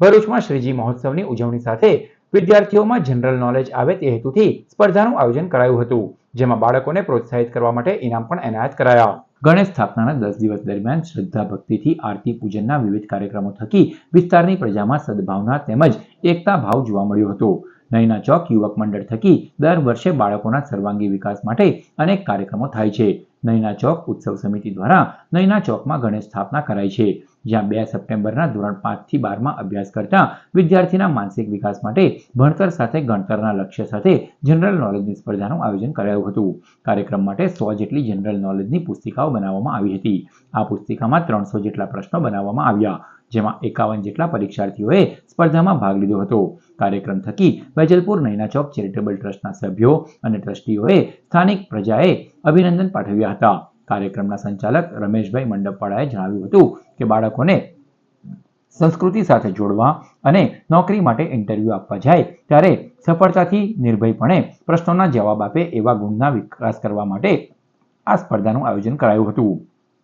ભરૂચમાં શ્રીજી મહોત્સવની ઉજવણી સાથે વિદ્યાર્થીઓમાં જનરલ નોલેજ આવે તે હેતુથી સ્પર્ધાનું આયોજન કરાયું હતું, જેમાં બાળકોને પ્રોત્સાહિત કરવા માટે ઇનામ પણ એનાયત કરાયા. ગણેશ સ્થાપનાના દસ દિવસ દરમિયાન શ્રદ્ધા ભક્તિથી આરતી પૂજનના વિવિધ કાર્યક્રમો થકી વિસ્તારની પ્રજામાં સદભાવના તેમજ એકતા ભાવ જોવા મળ્યો હતો. નયના ચોક યુવક મંડળ થકી દર વર્ષે બાળકોના સર્વાંગી વિકાસ માટે અનેક કાર્યક્રમો થાય છે. નૈના ચોક ઉત્સવ સમિતિ દ્વારા નૈના ચોકમાં ગણેશ સ્થાપના કરાય છે. જ્યાં બે સપ્ટેમ્બરના ધોરણ પાંચથી બારમાં અભ્યાસ કરતા વિદ્યાર્થીના માનસિક વિકાસ માટે ભણતર સાથે ગણતરના લક્ષ્ય સાથે જનરલ નોલેજની સ્પર્ધાનું આયોજન કરાયું હતું. કાર્યક્રમ માટે સો જેટલી જનરલ નોલેજની પુસ્તિકાઓ બનાવવામાં આવી હતી. આ પુસ્તિકામાં ત્રણસો જેટલા પ્રશ્નો બનાવવામાં આવ્યા, જેમાં એકાવન જેટલા પરીક્ષાર્થીઓએ સ્પર્ધામાં ભાગ લીધો હતો. કાર્યક્રમ થકી વેજલપુર નૈના ચોક ચેરિટેબલ ટ્રસ્ટના સભ્યો અને ટ્રસ્ટીઓએ સ્થાનિક પ્રજાએ અભિનંદન પાઠવ્યા હતા. કાર્યક્રમના સંચાલક રમેશભાઈ મંડપવાળાએ જણાવ્યું હતું કે બાળકોને સંસ્કૃતિ સાથે જોડવા અને નોકરી માટે ઇન્ટરવ્યૂ આપવા જાય ત્યારે સફળતાથી નિર્ભયપણે પ્રશ્નોના જવાબ આપે એવા ગુણના વિકાસ કરવા માટે આ સ્પર્ધાનું આયોજન કરાયું હતું.